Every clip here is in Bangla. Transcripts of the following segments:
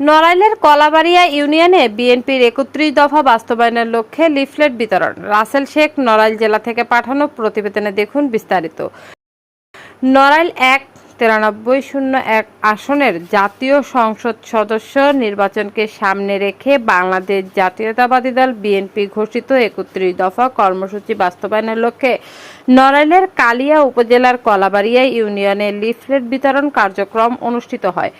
নড়াইলের কলাবাড়িয়া ইউনিয়নে বিএনপির একত্রিশ দফা বাস্তবায়নের লক্ষ্যে লিফলেট বিতরণ। রাসেল শেখ নড়াইল জেলা থেকে পাঠানো প্রতিবেদনে দেখুন বিস্তারিত। নড়াইল এক তিরানব্বই শূন্য এক আসনের জাতীয় সংসদ সদস্য নির্বাচনকে সামনে রেখে বাংলাদেশ জাতীয়তাবাদী দল বিএনপি ঘোষিত একত্রিশ দফা কর্মসূচি বাস্তবায়নের লক্ষ্যে নড়াইলের কালিয়া উপজেলার কলাবাড়িয়া ইউনিয়নে লিফলেট বিতরণ কার্যক্রম অনুষ্ঠিত হয়।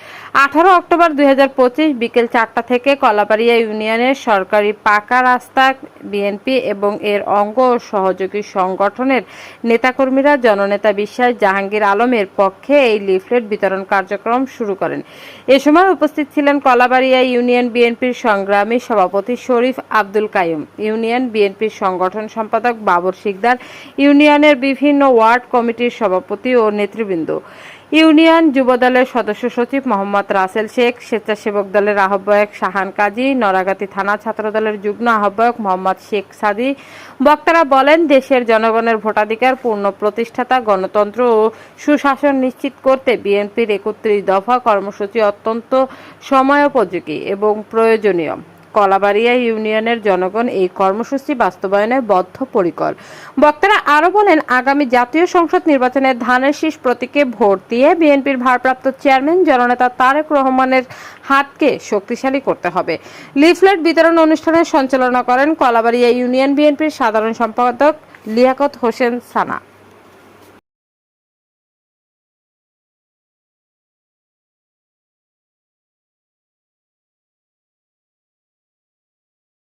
আঠারো অক্টোবর দুই হাজার পঁচিশ বিকেল চারটা থেকে কলাবাড়িয়া ইউনিয়নের সরকারি পাকা রাস্তা বিএনপি এবং এর অঙ্গ ও সহযোগী সংগঠনের নেতাকর্মীরা, জননেতা বিশ্বাস জাহাঙ্গীর আলমের পক্ষে এই লিফলেট বিতরণ কার্যক্রম শুরু করেন। এ সময় উপস্থিত ছিলেন কলাবাড়িয়া ইউনিয়ন বিএনপির সংগ্রামী সভাপতি শরীফ আব্দুল কায়ুম ইউনিয়ন বিএনপির সংগঠন সম্পাদক বাবর শিকদার, ইউনিয়নের বিভিন্ন ওয়ার্ড কমিটির সভাপতি ও নেতৃবৃন্দ। ইউনিয়ন যুবদলের সদস্য সচিব মোহাম্মদ রাসেল শেখ, স্বেচ্ছাসেবক দলের আহ্বায়ক শাহান কাজী নরাগাতি থানা ছাত্রদলের যুগ্ম আহ্বায়ক মোহাম্মদ শেখ সাদি। বক্তারা বলেন, দেশের জনগণের ভোটাধিকার, পূর্ণ প্রতিষ্ঠাতা, গণতন্ত্র ও সুশাসন নিশ্চিত করতে বিএনপির একত্রিশ দফা কর্মসূচি অত্যন্ত সময়োপযোগী এবং প্রয়োজনীয়। কলাবাড়িয়া ইউনিয়নের জনগণ এই কর্মসূচি বাস্তবায়নে বদ্ধপরিকর। বক্তারা আরও বলেন, আগামী জাতীয় সংসদ নির্বাচনে ধানের শীষ প্রতীকে ভোট দিয়ে বিএনপির ভারপ্রাপ্ত চেয়ারম্যান জননেতা তারেক রহমানের হাতকে শক্তিশালী করতে হবে। লিফলেট বিতরণ অনুষ্ঠানের সঞ্চালনা করেন কলাবাড়িয়া ইউনিয়ন বিএনপির সাধারণ সম্পাদক লিয়াকত হোসেন সানা।